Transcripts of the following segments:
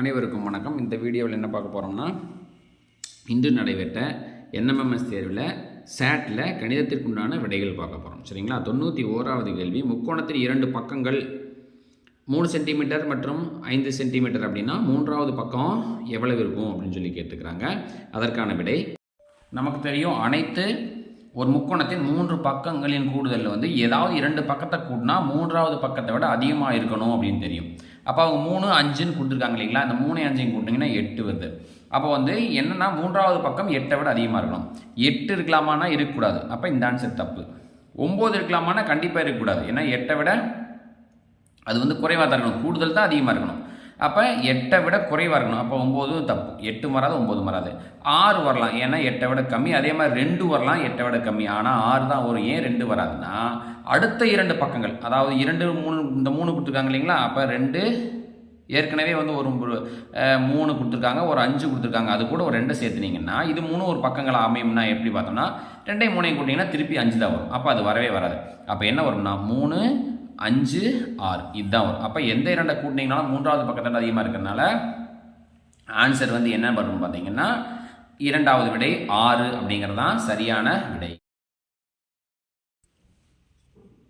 அனைவருக்கும் வணக்கம். இந்த வீடியோவில் என்ன பார்க்க போகிறோம்னா இன்று நடைபெற்ற என்எம்எம்எஸ் தேர்வில் சேட்டில் கணிதத்திற்குண்டான விடைகள் பார்க்க போகிறோம் சரிங்களா? தொண்ணூற்றி ஓராவது கேள்வி முக்கோணத்தில் இரண்டு பக்கங்கள் மூணு சென்டிமீட்டர் மற்றும் ஐந்து சென்டிமீட்டர் அப்படின்னா மூன்றாவது பக்கம் எவ்வளவு இருக்கும் அப்படின்னு சொல்லி கேட்டுக்கிறாங்க. அதற்கான விடை நமக்கு தெரியும் அனைத்து ஒரு முக்கோணத்தின் மூன்று பக்கங்களின் கூடுதலில் வந்து ஏதாவது இரண்டு பக்கத்தை கூட்டினா மூன்றாவது பக்கத்தை விட அதிகமாக இருக்கணும் அப்படின்னு தெரியும். அப்போ அவங்க மூணு அஞ்சுன்னு கொடுத்துருக்காங்க இல்லைங்களா? அந்த மூணு அஞ்சையும் கூட்டிங்கன்னா எட்டு வருது. அப்போ வந்து என்னென்னா மூன்றாவது பக்கம் எட்டை விட அதிகமாக இருக்கணும். எட்டு இருக்கலாமான்னா இருக்கக்கூடாது. அப்போ இந்த ஆன்சர் தப்பு. ஒம்பது இருக்கலாமான்னா கண்டிப்பாக இருக்கக்கூடாது. ஏன்னா எட்டை விட அது வந்து குறைவாக தான் இருக்கணும். கூடுதல் தான் அதிகமாக இருக்கணும். அப்போ எட்டை விட குறைவாக இருக்கணும். அப்போ ஒம்போதும் தப்பு. எட்டு வராது ஒம்பது வராது. ஆறு வரலாம். ஏன்னா எட்டை விட கம்மி. அதே மாதிரி ரெண்டு வரலாம் எட்டை விட கம்மி. ஆனால் ஆறு தான் வரும் ஏன் ரெண்டு வராதுன்னா அடுத்த இரண்டு பக்கங்கள் அதாவது இரண்டு மூணு இந்த மூணு கொடுத்துருக்காங்க இல்லைங்களா? அப்போ ரெண்டு ஏற்கனவே வந்து ஒரு மூணு கொடுத்துருக்காங்க ஒரு அஞ்சு கொடுத்துருக்காங்க. அது கூட ஒரு ரெண்டு சேர்த்துனீங்கன்னா இது மூணு ஒரு பக்கங்கள் அமையும்னா எப்படி பார்த்தோம்னா ரெண்டையும் மூணையும் கூட்டிங்கன்னா திருப்பி அஞ்சு தான் வரும். அப்போ அது வரவே வராது. அப்போ என்ன வரும்னா மூணு அஞ்சு ஆறு. இதுதான் வரும். அப்போ எந்த இரண்டை கூட்டினீங்கனாலும் மூன்றாவது பக்கத்தில் அதிகமாக இருக்கிறதுனால ஆன்சர் வந்து என்ன வரும் பார்த்தீங்கன்னா இரண்டாவது விடை ஆறு அப்படிங்கிறது தான் சரியான விடை.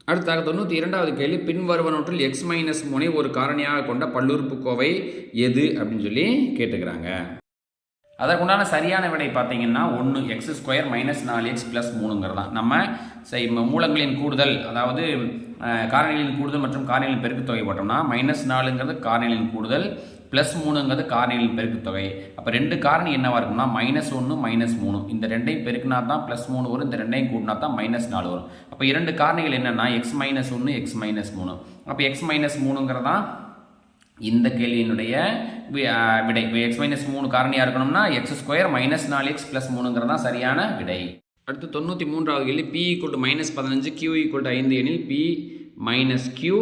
அடுத்தாக தொண்ணூற்றி இரண்டாவது கேள்வி பின்வருவனவற்றில் எக்ஸ் மைனஸ் மூனை ஒரு காரணியாக கொண்ட பல்லுறுப்புக்கோவை எது அப்படின்னு சொல்லி கேட்டுக்கிறாங்க. அதற்குண்டான சரியான விடை பார்த்தீங்கன்னா ஒன்று எக்ஸ் ஸ்கொயர் மைனஸ் நாலு எக்ஸ் ப்ளஸ் மூணுங்கிறது தான். நம்ம செய் மூலங்களின் கூடுதல் அதாவது காரணிகளின் கூடுதல் மற்றும் காரணிகளின் பெருக்குத்தொகை போட்டோம்னா மைனஸ் நாலுங்கிறது காரணிகளின் கூடுதல் ப்ளஸ் மூணுங்கிறது காரணிகளின் பெருக்குத்தொகை. அப்போ ரெண்டு காரணி என்னவாக இருக்கும்னா மைனஸ் ஒன்று மைனஸ் மூணு. இந்த ரெண்டையும் பெருக்கினா தான் ப்ளஸ் மூணு வரும் இந்த ரெண்டையும் கூட்டினா தான் மைனஸ் நாலு வரும். அப்போ இரண்டு காரணிகள் என்னென்னா எக்ஸ் மைனஸ் ஒன்று எக்ஸ் மைனஸ் மூணு. அப்போ எக்ஸ் மைனஸ் மூணுங்கிறதான் இந்த கேள்வியினுடைய விடை. எக்ஸ் மைனஸ் மூணு காரணியாக இருக்கணும்னா எக்ஸ் ஸ்கொயர் மைனஸ் நாலு எக்ஸ் ப்ளஸ் மூணுங்கிறது தான் சரியான விடை. அடுத்து தொண்ணூற்றி மூன்றாவது கேள்வி. பி ஈக்குவல் டு மைனஸ் பதினஞ்சு கியூ ஈக்குவல் டு ஐந்து எனில் பி மைனஸ் கியூ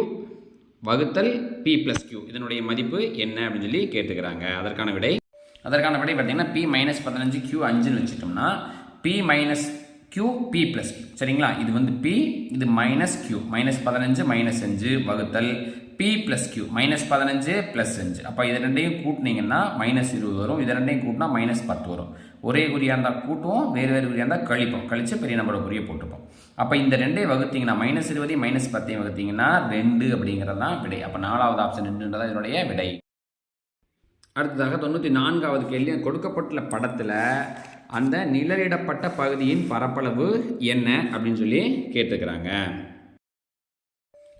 வகுத்தல் பி ப்ளஸ் கியூ இதனுடைய மதிப்பு என்ன அப்படின்னு சொல்லி கேட்டுக்கிறாங்க. அதற்கான விடை. அதற்கான விடை பார்த்திங்கன்னா பி மைனஸ் பதினஞ்சு கியூ அஞ்சுன்னு வச்சுட்டோம்னா p minus q p plus q சரிங்களா? இது வந்து பி இது மைனஸ் கியூ மைனஸ் பதினஞ்சு மைனஸ் அஞ்சு வகுத்தல் பி ப்ளஸ் கியூ மைனஸ் பதினஞ்சு ப்ளஸ் அஞ்சு. அப்போ இது ரெண்டையும் கூட்டினீங்கன்னா மைனஸ் இருபது வரும். இது ரெண்டையும் கூட்டினா மைனஸ் பத்து வரும். ஒரே குறியாக இருந்தால் கூட்டுவோம் வேறு வேறு குறியாக இருந்தால் கழிப்போம். கழித்து பெரிய நம்பரோட குறியை போட்டுப்போம். அப்போ இந்த ரெண்டையும் வகுத்தீங்கன்னா மைனஸ் இருபதையும் மைனஸ் பத்தையும் வகுத்தீங்கன்னா ரெண்டு அப்படிங்கிறது தான் விடை. அப்போ நாலாவது ஆப்ஷன் ரெண்டுன்றதான் இதனுடைய விடை. அடுத்ததாக தொண்ணூற்றி நான்காவது கேள்வி கொடுக்கப்பட்டுள்ள படத்தில் அந்த நிழலிடப்பட்ட பகுதியின் பரப்பளவு என்ன அப்படின்னு சொல்லி கேட்டுக்கிறாங்க.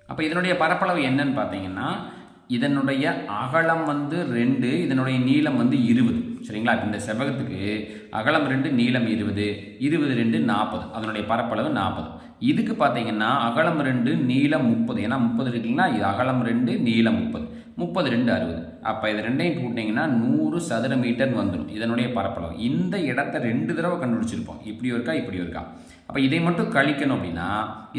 அப்போ இதனுடைய பரப்பளவு என்னன்னு பார்த்தீங்கன்னா இதனுடைய அகலம் வந்து ரெண்டு இதனுடைய நீளம் வந்து இருபது. சரிங்களா? இந்த செவ்வகத்துக்கு அகலம் ரெண்டு நீளம் இருபது இருபது ரெண்டு நாற்பது அதனுடைய பரப்பளவு நாற்பது இதுக்கு பார்த்தீங்கன்னா அகலம் ரெண்டு நீளம் முப்பது. ஏன்னா முப்பது இருக்குங்களா? இது அகலம் ரெண்டு நீளம் முப்பது. முப்பது ரெண்டு அறுபது. அப்போ இது ரெண்டையும் கூட்டிங்கன்னா நூறு சதுர மீட்டர் வந்துடும் இதனுடைய பரப்பளவு. இந்த இடத்த ரெண்டு தடவை கண்டுபிடிச்சிருப்போம். இப்படி இருக்கா? இப்படி இருக்கா? அப்போ இதை மட்டும் கழிக்கணும் அப்படின்னா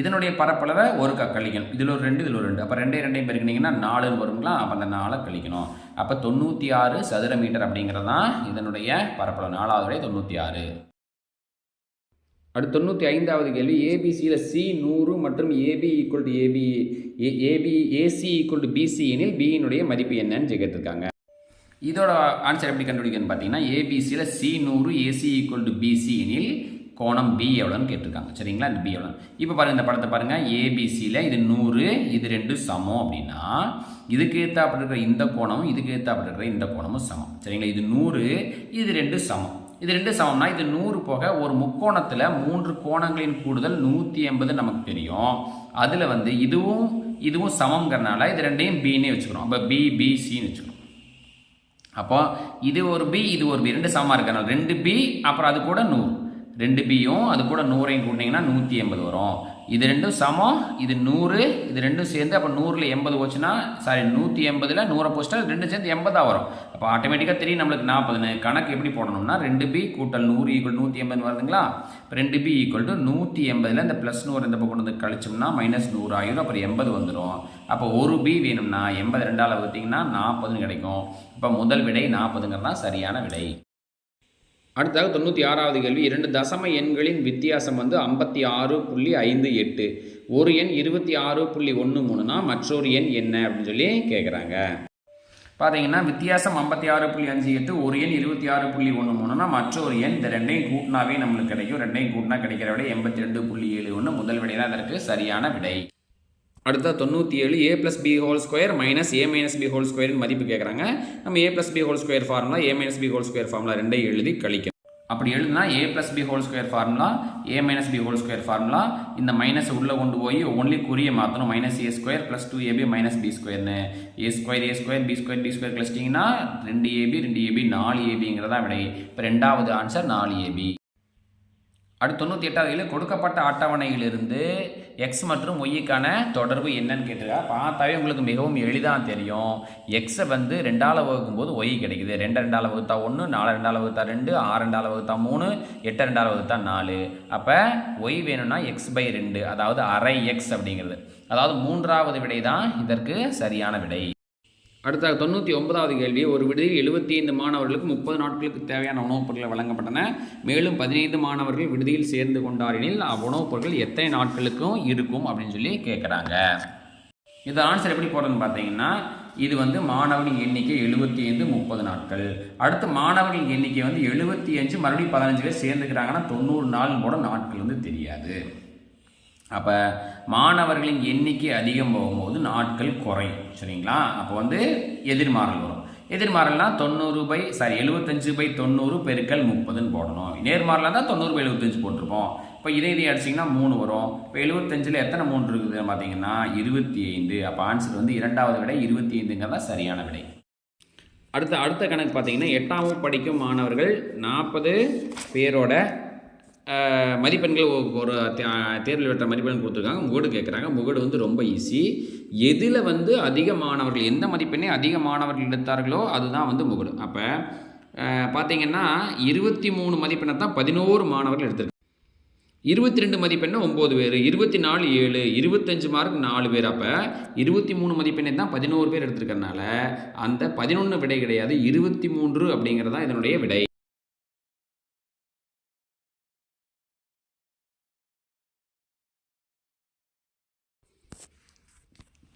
இதனுடைய பரப்பளவை ஒருக்கா கழிக்கணும். இதில் ஒரு ரெண்டு இதில் ஒரு ரெண்டு. அப்போ ரெண்டே ரெண்டையும் பெருக்கினீங்கன்னா நாலுன்னு வருங்களா? அப்போ அந்த நாளை கழிக்கணும். அப்போ தொண்ணூற்றி ஆறு சதுர மீட்டர் அப்படிங்கிறது தான் இதனுடைய பரப்பளவு. நாலாவது தொண்ணூற்றி ஆறு அடுத்து தொண்ணூற்றி ஐந்தாவது கேள்வி ஏபிசியில் சி நூறு மற்றும் AB equal to AB AB AC equal to BC எனில் பியினுடைய மதிப்பு என்னன்னு கேட்டிருக்காங்க. இதோட ஆன்சர் எப்படி கண்டுபிடிக்கணும்னு பார்த்தீங்கன்னா ஏபிசியில் சி நூறு ஏசி ஈக்குவல் டு பிசி எனில் கோணம் பி எவ்வளோன்னு கேட்டிருக்காங்க. சரிங்களா? இந்த பி எவ்வளோ இப்போ பாருங்கள் இந்த படத்தை பாருங்கள் ஏபிசியில் இது நூறு இது ரெண்டு சமம் அப்படின்னா இதுக்கு ஏற்றாப்பட்டு இருக்கிற இந்த கோணமும் இதுக்கு ஏற்றாப்பட்டு இருக்கிற இந்த கோணமும் சமம். சரிங்களா? இது நூறு இது ரெண்டு சமம். இது ரெண்டு சமம்னா இது நூறு போக ஒரு முக்கோணத்தில் மூன்று கோணங்களின் கூடுதல் நூற்றி எண்பது நமக்கு தெரியும். அதில் வந்து இதுவும் இதுவும் சமங்கிறனால இது ரெண்டையும் பின்னே வச்சுக்கிறோம். அப்போ பி பிசின்னு வச்சுக்கிறோம். அப்போ இது ஒரு பி இது ஒரு பி ரெண்டு சமமாக இருக்கனால ரெண்டு பி அப்புறம் அது கூட நூறு. ரெண்டு பியும் அது கூட நூறையும் கூட்டிங்கன்னா நூற்றி எண்பது வரும். இது ரெண்டும் சமம் இது நூறு இது ரெண்டும் சேர்ந்து அப்போ நூறில் எண்பது போச்சுன்னா சாரி நூற்றி எண்பதில் நூறை போச்சுன்னா ரெண்டும் சேர்ந்து எண்பதாக வரும். அப்போ ஆட்டோமேட்டிக்காக தெரியும் நம்மளுக்கு நாற்பதுன்னு கணக்கு எப்படி போடணும்னா ரெண்டு பி கூட்டல் நூறு ஈக்குவல் நூற்றி எண்பது வருதுங்களா? இப்போ ரெண்டு பி ஈக்குவல் டு நூற்றி எண்பதில் இந்த ப்ளஸ் நூறு இந்த பக்கம் வந்து கழிச்சோம்னா மைனஸ் நூறு ஆயிரும் அப்புறம் எண்பது வந்துடும் அப்போ ஒரு பி வேணும்னா எண்பது ரெண்டால் பார்த்தீங்கன்னா நாற்பதுன்னு கிடைக்கும். இப்போ முதல் விடை நாற்பதுங்கிறது தான் சரியான விடை. அடுத்ததாக தொண்ணூற்றி ஆறாவது கேள்வி. இரண்டு தசம எண்களின் வித்தியாசம் வந்து ஐம்பத்தி ஆறு புள்ளி ஐந்து எட்டு. ஒரு எண் இருபத்தி ஆறு புள்ளி ஒன்று மூணுனா மற்றொரு எண் என்ன அப்படின்னு சொல்லி கேட்குறாங்க பார்த்தீங்கன்னா வித்தியாசம் ஐம்பத்தி ஆறு புள்ளி அஞ்சு எட்டு ஒரு எண் இருபத்தி ஆறு புள்ளி ஒன்று மூணுனா மற்றொரு எண். இந்த ரெண்டையும் கூட்டினாவே நம்மளுக்கு கிடைக்கும். ரெண்டையும் கூட்டினா கிடைக்கிற விட எண்பத்தி ரெண்டு புள்ளி ஏழு ஒன்று முதல் விடை தான் அதற்கு சரியான விடை. அடுத்த தொண்ணூற்றி ஏழு a plus b whole square minus a minus b whole ஸ்கொயரின் மதிப்பு கேட்குறாங்க நம்ம a plus b whole square formula a minus b whole square formula ரெண்டையும் எழுதி கழிக்கும் அப்படி எழுதுனா a plus b whole square formula a minus b whole square formula இந்த மைனஸ் உள்ளே கொண்டு போய் ஒன்லி குறியை மாற்றணும் minus a square plus two ab minus b ஸ்கொயர்னு a square a square b square b square கிளஸ்டிங்கன்னா ரெண்டு ஏபி ரெண்டு AB நாலு ஏபிங்கிறதா விடை. இப்போ ரெண்டாவது ஆன்சர் நாலு ஏபி அடுத்து தொண்ணூற்றி எட்டாவது கொடுக்கப்பட்ட அட்டவணையிலிருந்து எக்ஸ் மற்றும் ஒய்க்கான தொடர்பு என்னன்னு கேட்டிருக்கா? பார்த்தாவே உங்களுக்கு மிகவும் எளிதாக தெரியும். எக்ஸை வந்து ரெண்டால் வகுக்கும்போது ஒய் கிடைக்குது. ரெண்டு ரெண்டால் வகுத்தா ஒன்று நாலு ரெண்டால் வகுத்தா ரெண்டு ஆறு ரெண்டால் வகுத்தா மூணு எட்டு ரெண்டால் வகுத்தா நாலு. அப்போ ஒய் வேணும்னா எக்ஸ் பை ரெண்டு அதாவது அரை எக்ஸ் அப்படிங்கிறது. அதாவது மூன்றாவது விடை தான் இதற்கு சரியான விடை. அடுத்த தொண்ணூற்றி ஒன்பதாவது கேள்வி ஒரு விடுதியில் எழுபத்தி ஐந்து மாணவர்களுக்கு முப்பது நாட்களுக்கு தேவையான உணவுப் பொருட்கள் வழங்கப்பட்டன. மேலும் பதினைந்து மாணவர்கள் விடுதியில் சேர்ந்து கொண்டாரினில் உணவுப் பொருட்கள் எத்தனை நாட்களுக்கும் இருக்கும் அப்படின்னு சொல்லி கேட்குறாங்க இது ஆன்சர் எப்படி போடுறதுன்னு பார்த்தீங்கன்னா இது வந்து மாணவர்கள் எண்ணிக்கை எழுபத்தி ஐந்து முப்பது நாட்கள். அடுத்து மாணவர்கள் எண்ணிக்கை வந்து எழுபத்தி அஞ்சு மறுபடியும் பதினஞ்சு பேர் சேர்ந்துக்கிறாங்கன்னா தொண்ணூறு நாள் கூட நாட்கள் வந்து தெரியாது. அப்போ மாணவர்களின் எண்ணிக்கை அதிகம் போகும்போது நாட்கள் குறையும். சரிங்களா? அப்போ வந்து எதிர்மாறல் வரும். எதிர்மாறல்னா தொண்ணூறு பை சாரி எழுபத்தஞ்சு பை தொண்ணூறு பெருக்கல் முப்பதுன்னு போடணும். நேர்மாறலாம் தான் தொண்ணூறு பை எழுபத்தஞ்சு போட்டிருப்போம். இப்போ இதை இதை அடிச்சிங்கன்னா மூணு வரும். இப்போ எழுபத்தஞ்சில் எத்தனை மூணு இருக்குது பார்த்தீங்கன்னா இருபத்தி ஐந்து அப்போ ஆன்சர் வந்து இரண்டாவது விடை இருபத்தி ஐந்துங்கிறதா சரியான விடை. அடுத்த அடுத்த கணக்கு பார்த்தீங்கன்னா எட்டாம் படிக்கும் மாணவர்கள் நாற்பது பேரோட மதிப்பெண்கள் ஒரு தே- தேர்வில் பெற்ற மதிப்பெண் கொடுத்துருக்காங்க. முகடு கேட்குறாங்க முகடு வந்து ரொம்ப ஈஸி எதில் வந்து அதிக மாணவர்கள் எந்த மதிப்பெண்ணை அதிக மாணவர்கள் எடுத்தார்களோ அதுதான் வந்து முகடு. அப்போ பார்த்தீங்கன்னா இருபத்தி மூணு மதிப்பெண்ணை தான் பதினோரு மாணவர்கள் எடுத்திருக்காங்க. இருபத்தி ரெண்டு மதிப்பெண்ணை ஒம்பது பேர் இருபத்தி நாலு ஏழு இருபத்தஞ்சு மார்க் நாலு பேர். அப்போ இருபத்தி மூணு மதிப்பெண்ணை தான் பதினோரு பேர் எடுத்திருக்கறனால அந்த பதினொன்று விடை கிடையாது இருபத்தி மூன்று அப்படிங்கிறது தான் இதனுடைய விடை.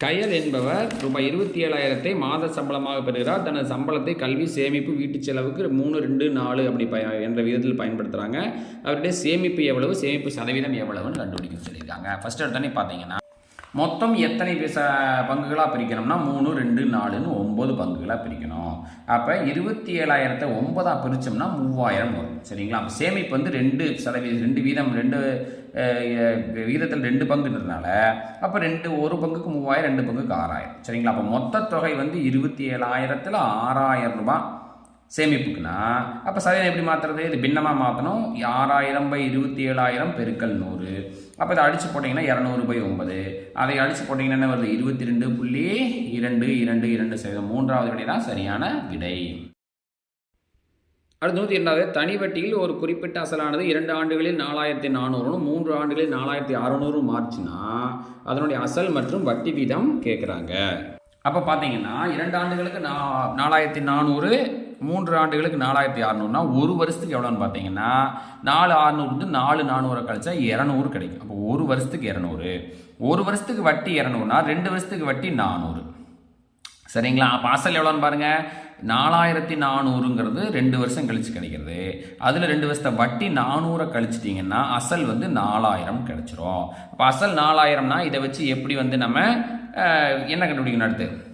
கயல் என்பவர் ரூபாய் இருபத்தி ஏழாயிரத்தை மாத சம்பளமாக பெறுகிறார். தனது சம்பளத்தை கல்வி சேமிப்பு வீட்டு செலவுக்கு மூணு ரெண்டு நாலு அப்படி ப என்ற விதத்தில் பயன்படுத்துகிறாங்க அவருடைய சேமிப்பு எவ்வளவு சேமிப்பு சதவீதம் எவ்வளவுன்னு கண்டுபிடிக்க சொல்லியிருக்காங்க. ஃபஸ்ட் எடுத்தோடனே பார்த்தீங்கன்னா மொத்தம் எத்தனை ச பங்குகளாக பிரிக்கணும்னா மூணு ரெண்டு நாலுன்னு ஒம்பது பங்குகளாக பிரிக்கணும். அப்போ இருபத்தி ஏழாயிரத்தை ஒன்பதாக பிரித்தோம்னா மூவாயிரம் வரும். சரிங்களா? அப்போ சேமிப்பு வந்து ரெண்டு சதவீதம் ரெண்டு வீதம் ரெண்டு வீதத்தில் ரெண்டு பங்குன்றதுனால அப்போ ரெண்டு ஒரு பங்குக்கு மூவாயிரம் ரெண்டு பங்குக்கு ஆறாயிரம். சரிங்களா? அப்போ மொத்த தொகை வந்து இருபத்தி ஏழாயிரத்தில் ஆறாயிரம் ரூபாய் சேமிப்புக்குன்னா அப்போ சதவீதம் எப்படி மாற்றுறது இது பின்னமாக மாற்றணும் ஆறாயிரம் பை இருபத்தி ஏழாயிரம் பெருக்கல் நூறு. அப்போ இதை அடித்து போட்டிங்கன்னா இரநூறு பை ஒன்பது. அதை அடித்து போட்டிங்கன்னா என்ன வருது? இருபத்தி ரெண்டு புள்ளி இரண்டு இரண்டு இரண்டு சதவீதம். மூன்றாவது விடை தான் சரியான விடை. அடுத்து நூற்றி இரண்டாவது தனி வட்டியில் ஒரு குறிப்பிட்ட அசலானது இரண்டு ஆண்டுகளில் நாலாயிரத்தி நானூறுனும் மூன்று ஆண்டுகளில் நாலாயிரத்தி அறநூறு மார்ச்சுனா அதனுடைய அசல் மற்றும் வட்டி வீதம் கேட்குறாங்க அப்போ பார்த்தீங்கன்னா இரண்டு ஆண்டுகளுக்கு நா நாலாயிரத்தி நானூறு மூன்று ஆண்டுகளுக்கு நாலாயிரத்தி அறநூறுனா ஒரு வருஷத்துக்கு எவ்வளோன்னு பார்த்தீங்கன்னா நாலு அறநூறுந்து நாலு நானூறு கழிச்சா இரநூறு கிடைக்கும். அப்போ ஒரு வருஷத்துக்கு இரநூறு. ஒரு வருஷத்துக்கு வட்டி இரநூறுனா ரெண்டு வருஷத்துக்கு வட்டி நானூறு. சரிங்களா? அப்போ அசல் எவ்வளோன்னு பாருங்கள் நாலாயிரத்தி நானூறுங்கிறது ரெண்டு வருஷம் கழிச்சு கிடைக்கிறது. அதில் ரெண்டு வருஷத்தை வட்டி நானூறை கழிச்சிட்டிங்கன்னா அசல் வந்து நாலாயிரம் கிடச்சிரும். அப்போ அசல் நாலாயிரம்னா இதை வச்சு எப்படி வந்து நம்ம என்ன கண்டுபிடிக்கணும் அடுத்து?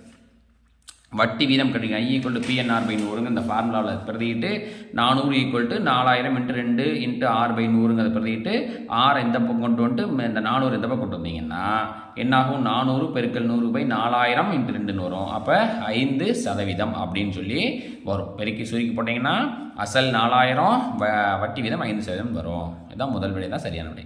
வட்டி வீதம் கிடைக்கும் I equal to PNR by நூறுங்க இந்த ஃபார்முலாவில் பிரதிட்டு நானூறு ஈக்குவல் டு நாலாயிரம் இன்ட்டு ரெண்டு இன்ட்டு ஆறு பை நூறுங்க அதை பிரதிட்டு ஆறு இந்த பக்கம் கொண்டு வந்துட்டு இந்த நானூறு இந்த பக்கம் கொண்டு வந்தீங்கன்னா என்னாகும்? நானூறு பெருக்கல் நூறு பை நாலாயிரம் இன்ட்டு ரெண்டுன்னு வரும். அப்போ ஐந்து சதவீதம் அப்படின்னு சொல்லி வரும். பெருக்கி சுருக்கி போட்டிங்கன்னா அசல் நாலாயிரம் வ வட்டி வீதம் ஐந்து சதவீதம் வரும். இதுதான் முதல் விடை தான் சரியான விடை.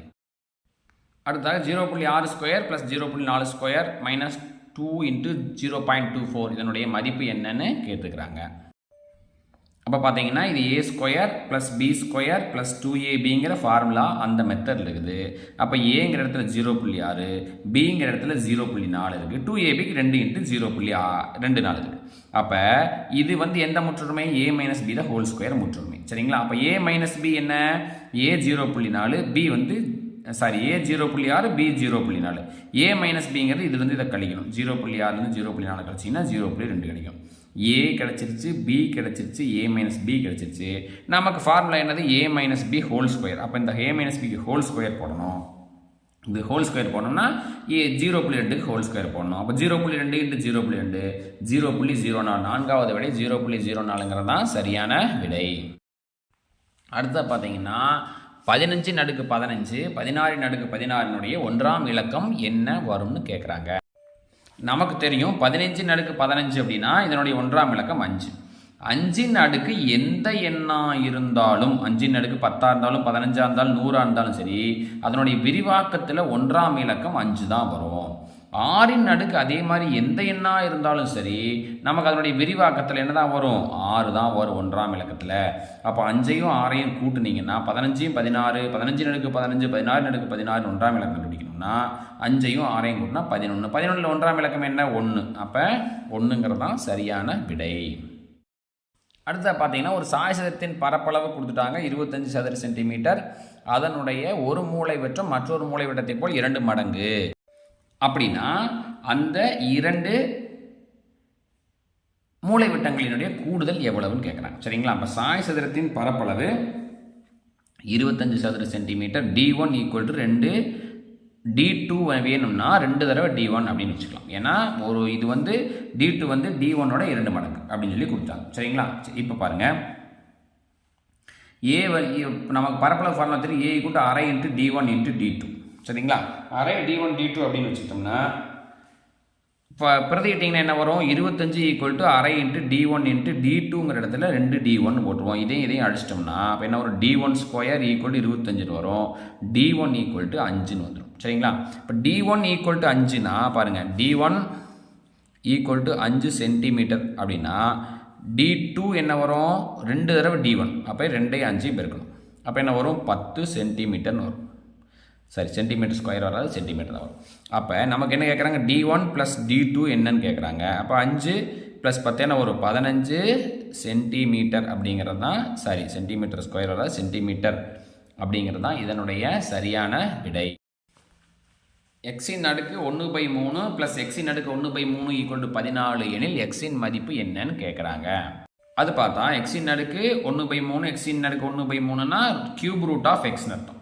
அடுத்ததாக ஜீரோ புள்ளி ஆறு ஸ்கொயர் ப்ளஸ் ஜீரோ புள்ளி நாலு square minus two into zero point two four இதனுடைய மதிப்பு என்னன்னு கேட்டுக்கிறாங்க. அப்போ பார்த்தீங்கன்னா இது a square plus b square plus two ஏபிங்கிற formula அந்த மெத்தடில் இருக்குது. அப்போ ஏங்கிற இடத்துல ஜீரோ புள்ளி ஆறு பிங்கிற இடத்துல ஜீரோ புள்ளி நாலு இருக்குது டூ ஏபிக்கு ரெண்டு இன்ட்டு ஜீரோ புள்ளி ஆ ரெண்டு நாலு இருக்குது அப்போ இது வந்து எந்த முற்றுரிமை? ஏ மைனஸ் பி தான் ஹோல் ஸ்கொயர் முற்றுரிமை. சரிங்களா? அப்போ ஏ மைனஸ் பி என்ன? ஏ ஜீரோ புள்ளி நாலு பி வந்து சாரி ஏ ஜீரோ புள்ளி ஆறு பி ஜீரோ புள்ளி நாலு. ஏ மைனஸ் பிங்கிறது இதுலேருந்து இதை கழிக்கணும். ஜீரோ புள்ளி ஆறுலேருந்து ஜீரோ புள்ளி நாலு கிடச்சிங்கன்னா ஜீரோ புள்ளி ரெண்டு கிடைக்கும். ஏ கிடச்சிருச்சு பி கிடச்சிருச்சு ஏ மைனஸ் பி கிடச்சிருச்சு. நமக்கு ஃபார்முலா என்னது? A minus b whole square அப்போ இந்த ஏ மைனஸ் பிக்கு ஹோல் ஸ்கொயர் போடணும். இது ஹோல் ஸ்கொயர் போடணும்னா ஏ ஜீரோ புள்ளி ரெண்டுக்கு ஹோல் ஸ்கொயர் போடணும். அப்போ ஜீரோ புள்ளி ரெண்டு இன்ட்டு ஜீரோ புள்ளி ரெண்டு. ஜீரோ புள்ளி ஜீரோ நாலு. நான்காவது விடை ஜீரோ புள்ளி ஜீரோ நாலுங்கிறது தான் சரியான விடை. அடுத்த பார்த்தீங்கன்னா பதினஞ்சு நடுக்கு பதினஞ்சு பதினாறு நடுக்கு பதினாறினுடைய ஒன்றாம் இலக்கம் என்ன வரும்னு கேட்குறாங்க நமக்கு தெரியும் பதினஞ்சு நடுக்கு பதினஞ்சு அப்படின்னா இதனுடைய ஒன்றாம் இலக்கம் அஞ்சு. அஞ்சின் அடுக்கு எந்த எண்ணா இருந்தாலும் அஞ்சின் அடுக்கு பத்தாக இருந்தாலும் பதினஞ்சாக இருந்தாலும் நூறாக இருந்தாலும் சரி அதனுடைய விரிவாக்கத்தில் ஒன்றாம் இலக்கம் அஞ்சு தான் வரும். ஆறின் அடுக்கு அதே மாதிரி எந்த எண்ணாக இருந்தாலும் சரி நமக்கு அதனுடைய விரிவாக்கத்தில் என்ன தான் வரும்? ஆறு தான் வரும் ஒன்றாம் இலக்கத்தில். அப்போ அஞ்சையும் ஆறையும் கூட்டுனீங்கன்னா பதினஞ்சையும் பதினாறு பதினஞ்சு நடுக்கு பதினஞ்சு பதினாறு நடுக்கு பதினாறு ஒன்றாம் இலக்கம் கண்டுபிடிக்கணும்னா அஞ்சையும் ஆறையும் கூட்டினா பதினொன்று பதினொன்றில் ஒன்றாம் இலக்கம் என்ன? ஒன்று அப்போ ஒன்றுங்கிறது தான் சரியான விடை. அடுத்த பார்த்தீங்கன்னா ஒரு சாய்சதத்தின் பரப்பளவு கொடுத்துட்டாங்க. இருபத்தஞ்சு சதுர சென்டிமீட்டர். அதனுடைய ஒரு மூளை வெற்றம் மற்றொரு மூளை வெட்டத்தை போல் இரண்டு மடங்கு. அப்படின்னா அந்த இரண்டு மூளை விட்டங்களினுடைய கூடுதல் எவ்வளவுன்னு கேட்குறாங்க சரிங்களா? அப்போ சாய் சதுரத்தின் பரப்பளவு இருபத்தஞ்சு சதுர centimetre. D one equal to ரெண்டு. டி டூ வேணும்னா ரெண்டு தடவை டி ஒன் அப்படின்னு வச்சுக்கலாம். ஏன்னா ஒரு இது வந்து டி டூ வந்து டி ஒன்னோட இரண்டு மடங்கு அப்படின்னு சொல்லி கொடுத்தாங்க. சரிங்களா? இப்போ பாருங்கள் ஏ நமக்கு பரப்பளவு ஃபார்முலா தெரியும். ஏ கூட்டு அரை into d one into d two சரிங்களா? அரை டி ஒன் டி டூ அப்படின்னு வச்சுக்கிட்டோம்னா இப்போ பிரதிக்கிட்டிங்கன்னா என்ன வரும்? இருபத்தஞ்சு ஈக்குவல் டு அரை into d one into d டூங்கிற இடத்துல ரெண்டு டி ஒன் போட்டுருவோம். இதையும் இதையும் அடிச்சிட்டோம்னா அப்போ என்ன வரும்? D one square equal to இருபத்தஞ்சுன்னு வரும். டி ஒன் ஈக்குவல் டு அஞ்சுன்னு வந்துடும் சரிங்களா? இப்போ டி ஒன் ஈக்குவல் டு அஞ்சுனா பாருங்கள் டி ஒன் ஈக்குவல் டு அஞ்சு சென்டிமீட்டர் அப்படின்னா டி டூ என்ன வரும்? ரெண்டு தடவை டி ஒன் அப்போ ரெண்டையும் அஞ்சு பெருக்கணும். அப்போ என்ன வரும்? பத்து சென்டிமீட்டர்னு வரும். சரி சென்டிமீட்டர் ஸ்கொயர் வராது சென்டிமீட்டர் தான் வரும். அப்போ நமக்கு என்ன கேட்குறாங்க d one plus d two என்னன்னு கேட்குறாங்க அப்போ அஞ்சு ப்ளஸ் பார்த்தீங்கன்னா ஒரு பதினஞ்சு சென்டிமீட்டர் அப்படிங்கிறது தான் சாரி சென்டிமீட்டர் ஸ்கொயர் வராது சென்டிமீட்டர் அப்படிங்கிறது தான் இதனுடைய சரியான விடை. எக்ஸின் நடுக்கு ஒன்று பை மூணு ப்ளஸ் எக்ஸின் நடுக்கு ஒன்று பை மூணு ஈக்குவல் டு பதினாலு எனில் எக்ஸின் மதிப்பு என்னன்னு கேட்குறாங்க அது பார்த்தா எக்ஸின் நடுக்கு ஒன்று பை மூணு எக்ஸின் நடுக்கு ஒன்று பை மூணுனா கியூப் ரூட் ஆஃப் எக்ஸ்னு அர்த்தம்.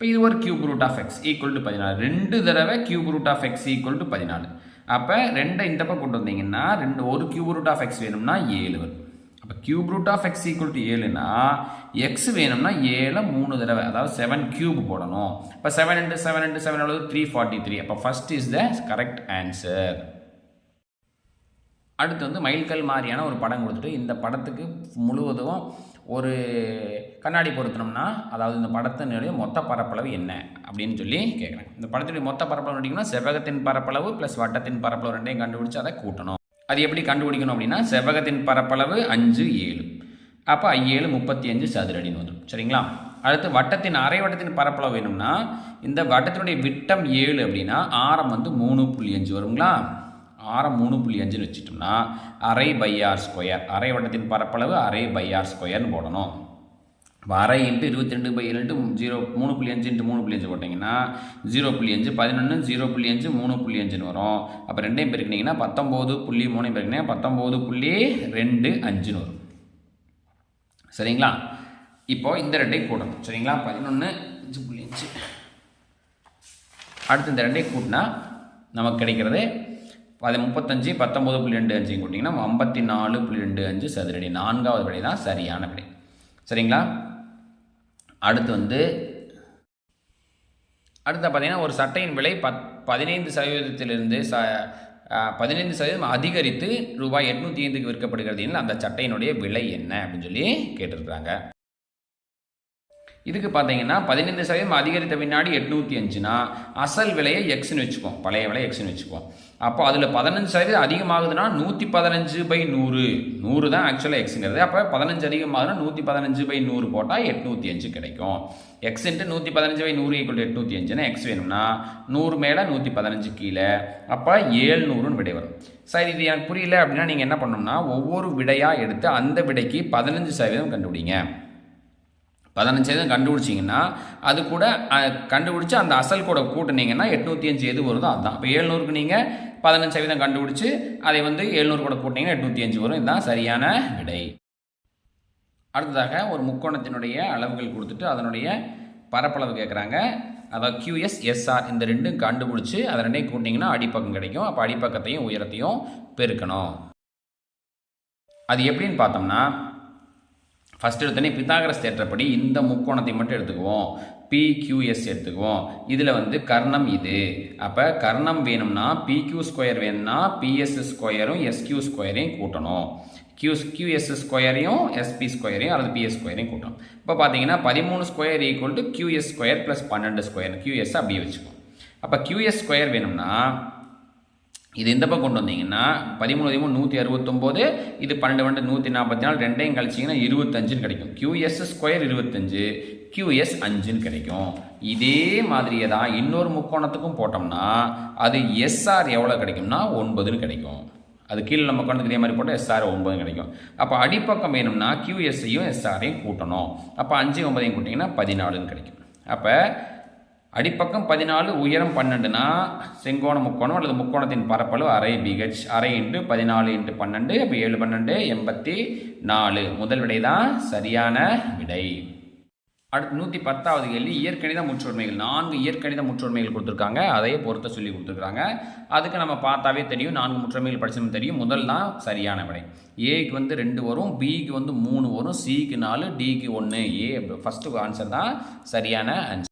இப்போ இது ஒரு cube root of x equal to பதினாலு. ரெண்டு தடவை cube root of x equal to பதினாலு. அப்போ ரெண்டை இந்த பக்கம் கொண்டு வந்தீங்கன்னா ரெண்டு ஒரு கியூப் ரூட் ஆஃப் எக்ஸ் வேணும்னா ஏழு வரும். அப்போ cube root of x equal to ஏழுனா x வேணும்னா ஏழை மூணு தடவை அதாவது செவன் கியூப் போடணும். இப்போ seven into seven into seven அளவு த்ரீ ஃபார்ட்டி த்ரீ அப்போ first is the correct answer அடுத்து வந்து மைல்கல் மாதிரியான ஒரு படம் கொடுத்துட்டு இந்த படத்துக்கு முழுவதும் ஒரு கண்ணாடி பொருத்தினோம்னா அதாவது இந்த படத்தினுடைய மொத்த பரப்பளவு என்ன அப்படின்னு சொல்லி கேட்குறேன் இந்த படத்தினுடைய மொத்த பரப்பளவு கேட்டிங்கன்னா செவ்வகத்தின் பரப்பளவு ப்ளஸ் வட்டத்தின் பரப்பளவு ரெண்டையும் கண்டுபிடிச்சு அதை கூட்டணும். அது எப்படி கண்டுபிடிக்கணும் அப்படின்னா செவ்வகத்தின் பரப்பளவு அஞ்சு ஏழு. அப்போ ஏழு முப்பத்தி அஞ்சு சதுரடின்னு வந்துடும் சரிங்களா? அடுத்து வட்டத்தின் அரை வட்டத்தின் பரப்பளவு வேணும்னா இந்த வட்டத்தினுடைய விட்டம் ஏழு அப்படின்னா ஆரம் வந்து மூணு புள்ளி அஞ்சு வருங்களா? ஆரம் மூணு புள்ளி அஞ்சுன்னு வச்சுட்டோம்னா அரை பை ஆர் ஸ்கொயர் அரை வட்டத்தின் பரப்பளவு அரை பை ஆர் ஸ்கொயர்னு போடணும். இப்போ அரை இன்ட்டு இருபத்தி ரெண்டு பை ரெண்டு ஜீரோ மூணு புள்ளி அஞ்சு இன்ட்டு மூணு புள்ளி அஞ்சு போட்டிங்கன்னா ஜீரோ புள்ளி அஞ்சு பதினொன்று ஜீரோ புள்ளி அஞ்சு மூணு புள்ளி அஞ்சுன்னு வரும். அப்போ ரெண்டையும் பெருக்கினீங்கன்னா பத்தொம்போது புள்ளி மூணையும் பெருக்கினீங்கன்னா பத்தொம்போது புள்ளி ரெண்டு அஞ்சுன்னு வரும். சரிங்களா? இப்போ இந்த ரெண்டையும் கூட்டணும். சரிங்களா? பதினொன்று அஞ்சு புள்ளி அஞ்சு. அடுத்து இந்த ரெண்டையும் கூட்டினா நமக்கு கிடைக்கிறது அது முப்பத்தஞ்சு பத்தொம்பது புள்ளி ரெண்டு அஞ்சு கூட்டிங்கன்னா ஐம்பத்தி நாலு புள்ளி ரெண்டு அஞ்சு சதுரடி. நான்காவது விடை தான் சரியான விடை சரிங்களா? அடுத்து வந்து அடுத்த பார்த்தீங்கன்னா ஒரு சட்டையின் விலை பத் பதினைந்து சதவீதத்திலிருந்து ச பதினைந்து சதவீதம் அதிகரித்து ரூபாய் எட்நூற்றி ஐந்துக்கு விற்கப்படுகிறது அந்த சட்டையினுடைய விலை என்ன அப்படின்னு சொல்லி கேட்டிருக்கிறாங்க. இதுக்கு பார்த்தீங்கன்னா பதினைந்து சதவீதம் அதிகரித்த பின்னாடி எட்நூற்றி அஞ்சுனா அசல் விலையை எக்ஸ்னு வச்சுப்போம் பழைய விலை எக்ஸ்னு வச்சுப்போம் அப்போ அதில் பதினஞ்சு சதவீதம் அதிகமாகுதுன்னா நூற்றி பதினஞ்சு பை நூறு. நூறு தான் ஆக்சுவலாக எக்ஸுங்கிறது அப்போ பதினஞ்சு அதிகமாகுதுன்னா நூற்றி பதினஞ்சு பை நூறு போட்டால் எட்நூற்றி அஞ்சு கிடைக்கும். எக்ஸ் இன்ட்டு நூற்றி பதினஞ்சு பை நூறு ஈக்குவல் எட்நூற்றி அஞ்சுன்னா எக்ஸ் வேணும்னா நூறு மேலே நூற்றி பதினஞ்சு கீழே. அப்போ ஏழ்நூறுன்னு விடை வரும். சரி இது எனக்கு புரியல அப்படின்னா நீங்கள் என்ன பண்ணணும்னா ஒவ்வொரு விடையாக எடுத்து அந்த விடைக்கு பதினஞ்சு சதவீதம் கண்டுபிடிங்க. பதினஞ்சு கண்டுபிடிச்சிங்கன்னா அது கூட கண்டுபிடிச்சி அந்த அசல் கூட கூட்டினீங்கன்னா எட்நூற்றி அஞ்சு எது வருதோ அதுதான். இப்போ ஏழ்நூறுக்கு நீங்கள் பதினஞ்சு சதவீதம் கண்டுபிடிச்சி அதை வந்து எழுநூறு கூட கூட்டிங்கன்னா எட்நூற்றி அஞ்சு வரும். இதுதான் சரியான விடை. அடுத்ததாக ஒரு முக்கோணத்தினுடைய அளவுகள் கொடுத்துட்டு அதனுடைய பரப்பளவு கேட்குறாங்க அதாவது கியூஎஸ் எஸ்ஆர் இந்த ரெண்டும் கண்டுபிடிச்சி அதை ரெண்டையும் கூட்டிங்கன்னா அடிப்பக்கம் கிடைக்கும். அப்போ அடிப்பக்கத்தையும் உயரத்தையும் பெருக்கணும். அது எப்படின்னு பார்த்தோம்னா ஃபஸ்ட் எடுத்தோடனே பித்தாகரஸ் தேற்றப்படி இந்த முக்கோணத்தை மட்டும் எடுத்துக்குவோம். பிக்யூஎஸ் எடுத்துக்குவோம். இதில் வந்து கர்ணம் இது. அப்போ கர்ணம் வேணும்னா பிக்யூ ஸ்கொயர் வேணும்னா பிஎஸ் ஸ்கொயரும் எஸ்கியூ ஸ்கொயரையும் கூட்டணும். கியூ கியூஎஸ் ஸ்கொயரையும் எஸ்பி ஸ்கொயரையும் அல்லது பிஎஸ் ஸ்கொயரையும் கூட்டணும். இப்போ பார்த்தீங்கன்னா பதிமூணு square equal to QS square plus பன்னெண்டு ஸ்கொயர் கியூஎஸ் அப்படியே வச்சுக்கோம் அப்போ கியூஎஸ் ஸ்கொயர் வேணும்னா இது இந்த பக்கம் கொண்டு வந்தீங்கன்னா பதிமூணு பதிமூணு நூற்றி அறுபத்தொம்போது இது பன்னெண்டு பன்னெண்டு நூற்றி நாற்பத்தி நாலு ரெண்டையும் கழிச்சிங்கன்னா இருபத்தஞ்சுன்னு கிடைக்கும். கியூஎஸ் ஸ்கொயர் இருபத்தஞ்சு கியூஎஸ் அஞ்சுன்னு கிடைக்கும். இதே மாதிரியே தான் இன்னொரு முக்கோணத்துக்கும் போட்டோம்னா அது எஸ்ஆர் எவ்வளோ கிடைக்கும்னா ஒன்பதுன்னு கிடைக்கும். அது கீழே நம்ம கொண்டு இதே மாதிரி போட்டால் எஸ்ஆர் ஒன்பது கிடைக்கும். அப்போ அடிப்பக்கம் வேணும்னா கியூஎஸ்ஐயும் எஸ்ஆரையும் கூட்டணும். அப்போ அஞ்சு ஒன்பதையும் கூட்டிங்கன்னா பதினாலுன்னு கிடைக்கும். அப்போ அடிப்பக்கம் பதினாலு உயரம் பன்னெண்டுனா செங்கோண முக்கோணம் அல்லது முக்கோணத்தின் பரப்பளவு அரை பிஹெச் அரை இன்ட்டு பதினாலு இன்ட்டு பன்னெண்டு அப்போ ஏழு பன்னெண்டு எண்பத்தி நாலு. முதல் விடை தான் சரியான விடை. அடுத்து நூற்றி பத்தாவது கேள்வி இயற்கணித முற்றொருமைகள். நான்கு இயற்கணித முற்றொருமைகள் கொடுத்துருக்காங்க. அதையே பொறுத்த சொல்லி கொடுத்துருக்காங்க. அதுக்கு நம்ம பார்த்தாவே தெரியும். நான்கு முற்றொருமைகள் படிச்சோம் தெரியும். முதல் தான் சரியான விடை. ஏக்கு வந்து ரெண்டு வரும் பிக்கு வந்து மூணு வரும் சிக்கு நாலு டிக்கு ஒன்று ஏ ஃபஸ்ட்டு ஆன்சர் தான் சரியான ஆன்சர்